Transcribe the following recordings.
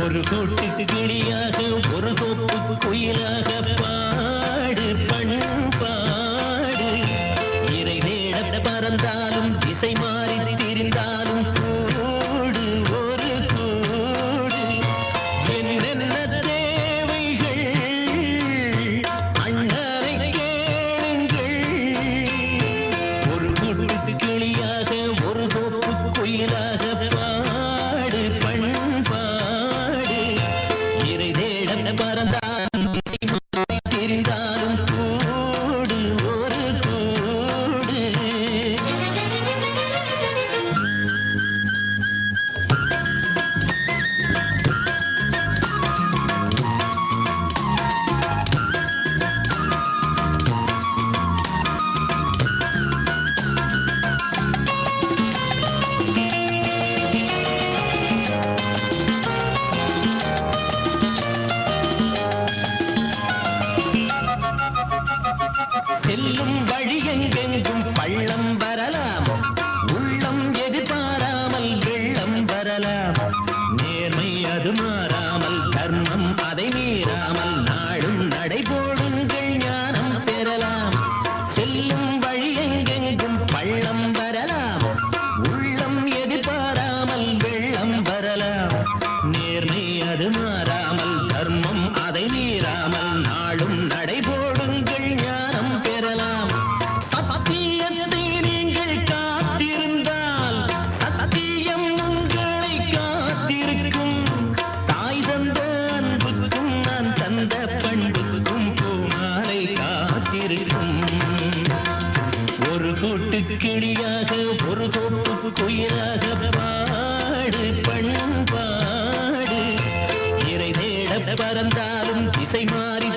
ஒரு கூட்டுக்கு கிளியாக ஒரு தோப்பு குயிலாக பாடு பண்பாடு இறை தேட பறந்தாலும் திசை மாறி செல்லும் வழி எங்கெங்கும் பள்ளம் வரலாம் காத்திருக்கும் ஒரு கூட்டு கிளியாக ஒரு தோப்பு குயிலாக பாடு பண்பாடு. இறை தேட பறந்தாலும் திசை மாறி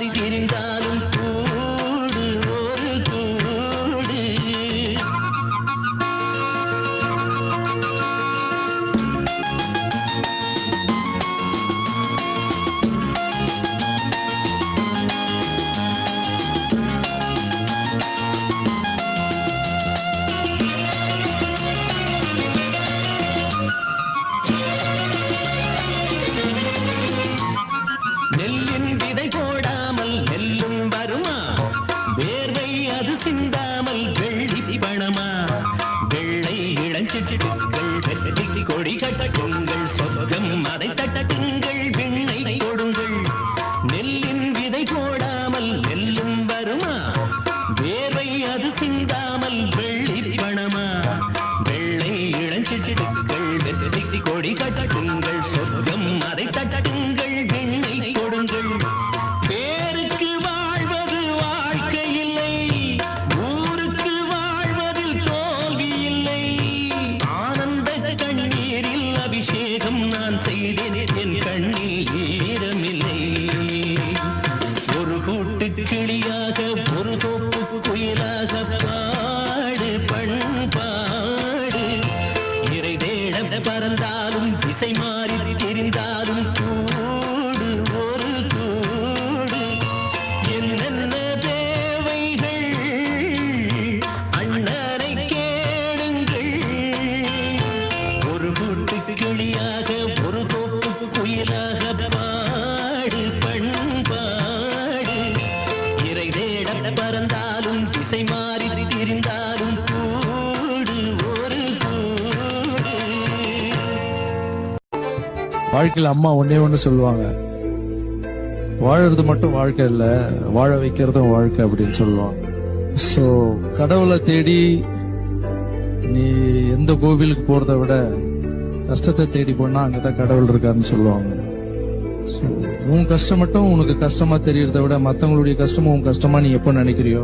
அது சிந்தாமல் வெள்ளி பணமா வெள்ளை இளஞ்சிட்டுகள் வெற்றி கொடி கட்டட்டுங்கள் சொர்க்கம் அதை தட்டட்டுங்கள் விண்ணை கொடுங்கள். நெல்லின் விதை போடாமல் நெல்லும் வருமா? வேர்வை அது சிந்தாமல் வெள்ளி பணமா நான் செய்தேன் என் கண்ணில் வாழ்க்கையில் அம்மா ஒன்னே ஒன்று சொல்லுவாங்க. வாழறது மட்டும் வாழ்க்கை இல்ல வாழ வைக்கிறதும் வாழ்க்கை அப்படின்னு சொல்லுவாங்க. சோ கடவுளை தேடி நீ எந்த கோவிலுக்கு போகிறத விட கஷ்டத்தை தேடி போனா அங்கதான் கடவுள் இருக்காருன்னு சொல்லுவாங்க. ஸோ உன் கஷ்டம் மட்டும் உனக்கு கஷ்டமா தெரியறத விட மத்தவங்களுடைய கஷ்டமும் உன் கஷ்டமா நீ எப்ப நினைக்கிறியோ